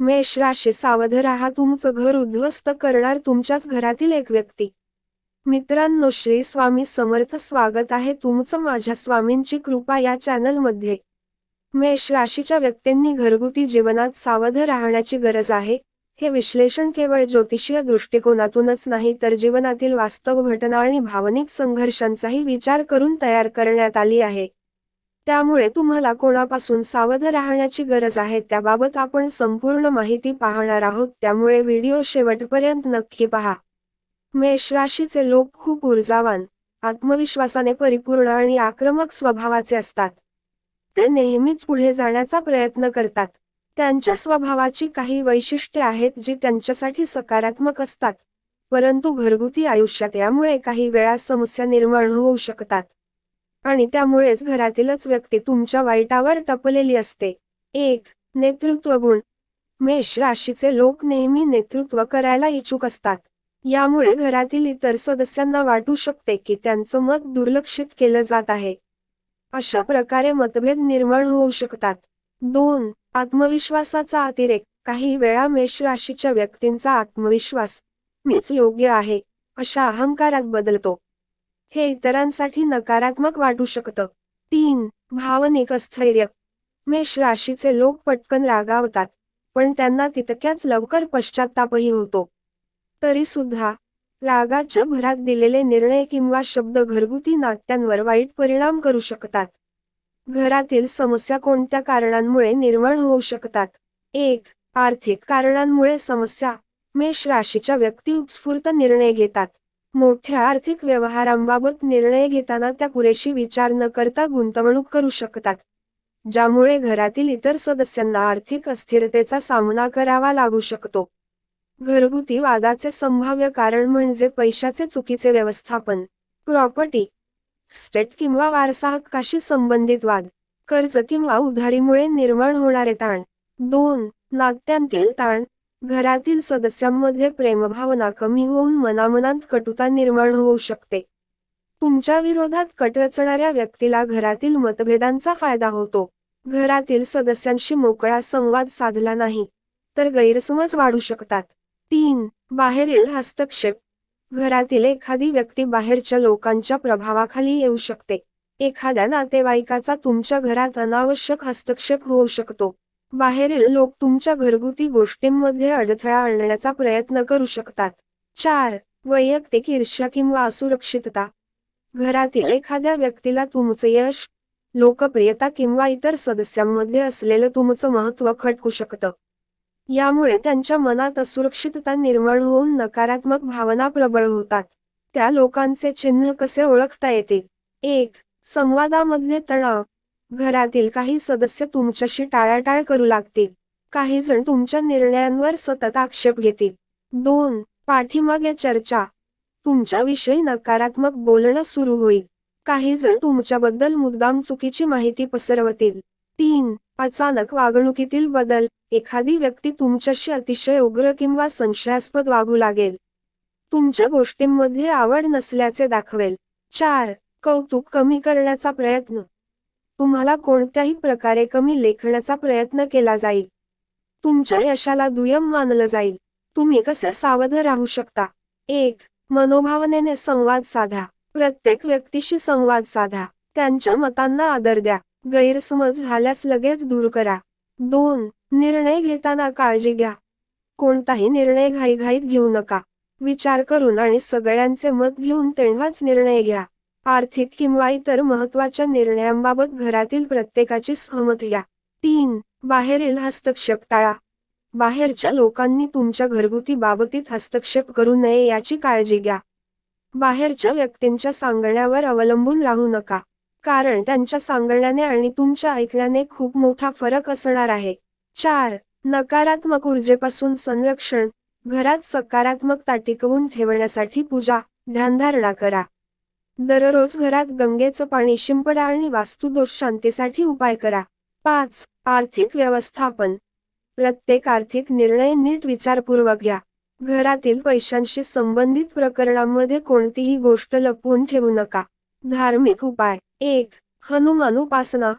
मेष राशी सावध राहा तुमचं घर उद्ध्वस्त करणार तुमच्याच घरातील एक व्यक्ती. मित्रांनो श्री स्वामी समर्थ स्वागत आहे तुमचं माझ्या स्वामींची कृपा या चॅनलमध्ये. मेष राशीच्या व्यक्तींनी घरगुती जीवनात सावध राहण्याची गरज आहे. हे विश्लेषण केवळ ज्योतिषीय दृष्टिकोनातूनच नाही तर जीवनातील वास्तव घटना आणि भावनिक संघर्षांचाही विचार करून तयार करण्यात आली आहे. त्यामुळे तुम्हाला कोणापासून सावध राहण्याची गरज आहे त्याबाबत आपण संपूर्ण माहिती पाहणार आहोत. त्यामुळे व्हिडिओ शेवटपर्यंत नक्की पहा. मेष राशीचे लोक खूप ऊर्जावान आत्मविश्वासाने परिपूर्ण आणि आक्रमक स्वभावाचे असतात. ते नेहमीच पुढे जाण्याचा प्रयत्न करतात. त्यांच्या स्वभावाची काही वैशिष्ट्ये आहेत जी त्यांच्यासाठी सकारात्मक असतात परंतु घरगुती आयुष्यात यामुळे काही वेळा समस्या निर्माण होऊ शकतात. आणि त्यामुळेच घरातीलच व्यक्ती तुमच्या वाईटावर टपलेली असते. एक नेतृत्व गुण. मेष राशीचे लोक नेहमी नेतृत्व करायला इच्छुक असतात. यामुळे घरातील इतर सदस्यांना वाटू शकते की त्यांचं मत दुर्लक्षित केलं जात आहे. अशा प्रकारे मतभेद निर्माण होऊ शकतात. दोन आत्मविश्वासाचा अतिरेक. काही वेळा मेष राशीच्या व्यक्तींचा आत्मविश्वास मीच योग्य आहे अशा अहंकारात बदलतो. हे इतरांसाठी नकारात्मक वाटू शकतं. तीन भावनिक स्थैर्य. मेष राशीचे लोक पटकन रागावतात पण त्यांना तितक्याच लवकर पश्चातापही होतो. तरी सुद्धा रागाच्या भरात दिलेले निर्णय किंवा शब्द घरगुती नात्यांवर वाईट परिणाम करू शकतात. घरातील समस्या कोणत्या कारणांमुळे निर्माण होऊ शकतात? एक आर्थिक कारणांमुळे समस्या. मेष राशीच्या व्यक्ती उत्स्फूर्त निर्णय घेतात. मोठ्या आर्थिक व्यवहारांबाबत निर्णय घेताना त्या पुरेशी विचार न करता गुंतवणूक करू शकतात ज्यामुळे घरातील इतर सदस्यांना आर्थिक अस्थिरतेचा सामना करावा लागू शकतो. घरगुती वादाचे संभाव्य कारण म्हणजे पैशाचे चुकीचे व्यवस्थापन प्रॉपर्टी स्टेट किंवा वारसा हक्काशी संबंधित वाद कर्ज किंवा उधारीमुळे निर्माण होणारे ताण. दोन नात्यांतील ताण. घरातील सदस्यांमध्ये प्रेमभावना कमी होऊन मनामनात कटुता निर्माण होऊ शकते. तुमच्या विरोधात कट रचणाऱ्या व्यक्तीला घरातील मतभेदांचा फायदा होतो. घरातील सदस्यांशी मोकळा संवाद साधला नाही तर गैरसमज वाढू शकतात. तीन बाहेरील हस्तक्षेप. घरातील एखादी व्यक्ती बाहेरच्या लोकांच्या प्रभावाखाली येऊ शकते. एखाद्या नातेवाईकाचा तुमच्या घरात अनावश्यक हस्तक्षेप होऊ शकतो. बाहेरील लोक तुमच्या घरगुती गोष्टींमध्ये अडथळा आणण्याचा प्रयत्न करू शकतात. चार वैयक्तिक ईर्ष्या किंवा असुरक्षितता. घरातील एखाद्या व्यक्तीला तुमचं यश लोकप्रियता किंवा इतर सदस्यांमध्ये असलेलं तुमचं महत्त्व खटकू शकतं. यामुळे त्यांच्या मनात असुरक्षितता निर्माण होऊन नकारात्मक भावना प्रबळ होतात. त्या लोकांचे चिन्ह कसे ओळखता येतील? एक संवादामध्ये तणाव. घरातील काही सदस्य तुमच्याशी टाळाटाळ करू लागतील. काही जण तुमच्या निर्णयांवर सतत आक्षेप घेतील. दोन पाठीमागे चर्चा. तुमच्याविषयी नकारात्मक बोलणं सुरू होईल. काही जण तुमच्याबद्दल मुद्दाम चुकीची माहिती पसरवतील. तीन अचानक वागणुकीतील बदल. एखादी व्यक्ती तुमच्याशी अतिशय उग्र किंवा संशयास्पद वागू लागेल. तुमच्या गोष्टींमध्ये आवड नसल्याचे दाखवेल. चार कौतुक कमी करण्याचा प्रयत्न. तुम्हाला कोणत्याही प्रकारे कमी लेखण्याचा प्रयत्न केला जाईल. तुमच्या यशाला दुय्यम मानलं जाईल. तुम्ही कसे सावध राहू शकता? एक मनोभावनेने संवाद साधा. प्रत्येक व्यक्तीशी संवाद साधा. त्यांच्या मतांना आदर द्या. गैरसमज झाल्यास लगेच दूर करा. दोन निर्णय घेताना काळजी घ्या. कोणताही निर्णय घाईघाईत घेऊ नका. विचार करून आणि सगळ्यांचे मत घेऊन तेव्हाच निर्णय घ्या. आर्थिक किंवा इतर महत्त्वाच्या निर्णयांबाबत घरातील प्रत्येकाची सहमती घ्या तीन बाहेरील हस्तक्षेप टाळा. बाहेरच्या लोकांनी तुमच्या घरगुती बाबतीत हस्तक्षेप करू नये याची काळजी घ्या. बाहेरच्या व्यक्तींच्या सांगण्यावर अवलंबून राहू नका. कारण त्यांच्या सांगण्याने आणि तुमच्या ऐकण्याने खूप मोठा फरक असणार आहे. चार नकारात्मक ऊर्जेपासून संरक्षण. घरात सकारात्मकता टिकवून ठेवण्यासाठी पूजा ध्यानधारणा करा. दररोज घरात गंगेचं पाणी शिंपडा आणि वास्तुदोष शांतीसाठी उपाय करा. पाच आर्थिक व्यवस्थापन. प्रत्येक आर्थिक निर्णय नीट विचारपूर्वक घ्या. घरातील पैशांशी संबंधित प्रकरणांमध्ये कोणतीही गोष्ट लपवून ठेवू नका. धार्मिक उपाय. एक हनुमान उपासना.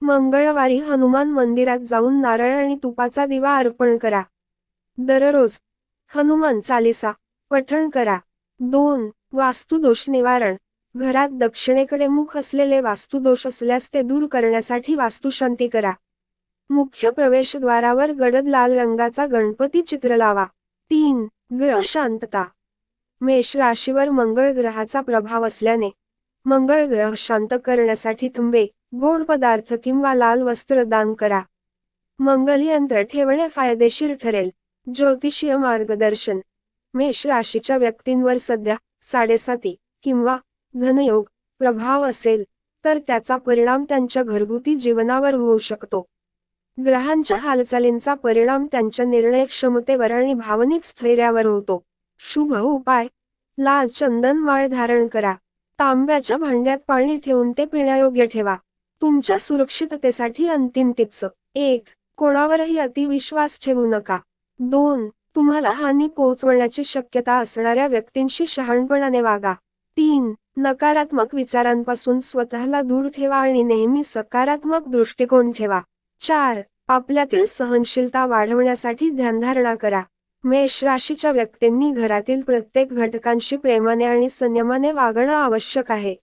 मंगळवारी हनुमान मंदिरात जाऊन नारळ आणि तुपाचा दिवा अर्पण करा. दररोज हनुमान चालिसा. पठण करा. दोन वास्तुदोष निवारण. घरात दक्षिणेकडे मुख असलेले वास्तुदोष असल्यास ते दूर करण्यासाठी वास्तुशांती करा. मुख्य प्रवेशद्वारावर गडद लाल रंगाचा गणपती चित्र लावा. तीन ग्रह शांतता. मेष राशीवर मंगळ ग्रहाचा प्रभाव असल्याने मंगळ ग्रह शांत करण्यासाठी तुंबे गोड पदार्थ किंवा लाल वस्त्र दान करा. मंगल यंत्र ठेवणे फायदेशीर ठरेल. ज्योतिषीय मार्गदर्शन. मेष राशीच्या व्यक्तींवर सध्या साडेसाती किंवा धनयोग प्रभाव असेल तर त्याचा परिणाम त्यांच्या घरगुती जीवनावर होऊ शकतो. ग्रहांच्या हालचालींचा परिणाम त्यांच्या निर्णय क्षमतेवर आणि भावनिक स्थैर्यावर होतो. शुभ उपाय. लाल चंदन माळ धारण करा. तांब्याच्या भांड्यात पाणी ठेवून ते पिण्यायोग्य ठेवा. तुमच्या सुरक्षिततेसाठी अंतिम टिप्स. एक कोणावरही अतिविश्वास ठेवू नका. दोन तुम्हाला हानी पोहोचवण्याची शक्यता असणाऱ्या व्यक्तींशी शहाणपणाने वागा. तीन नकारात्मक विचारांपासून स्वतःला दूर ठेवा आणि नेहमी सकारात्मक दृष्टिकोन ठेवा. चार आपल्यातील सहनशीलता वाढवण्यासाठी ध्यानधारणा करा. मेष राशीच्या व्यक्तींनी घरातील प्रत्येक घटकांशी प्रेमाने आणि संयमाने वागणं आवश्यक आहे.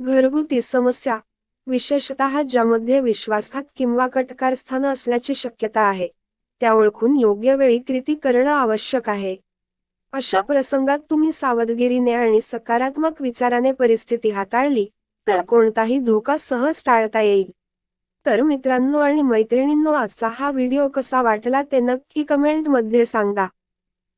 घरगुती समस्या विशेषतः ज्यामध्ये विश्वासघात किंवा कटकारस्थान असण्याची शक्यता आहे. त्या ओळखून योग्य वेळी कृती करणं आवश्यक आहे. अशा प्रसंगात तुम्ही सावधगिरीने आणि सकारात्मक विचाराने परिस्थिती हाताळली तर कोणताही धोका सहज टाळता येईल. तर मित्रांनो आणि मैत्रिणींनो आजचा हा व्हिडिओ कसा वाटला ते नक्की कमेंटमध्ये सांगा.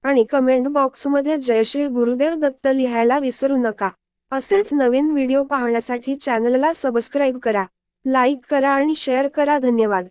आणि कमेंट बॉक्समध्ये जय श्री गुरुदेव दत्त लिहायला विसरू नका. असेच नवीन व्हिडिओ पाहण्यासाठी चॅनलला सबस्क्राईब करा लाईक करा आणि शेअर करा. धन्यवाद.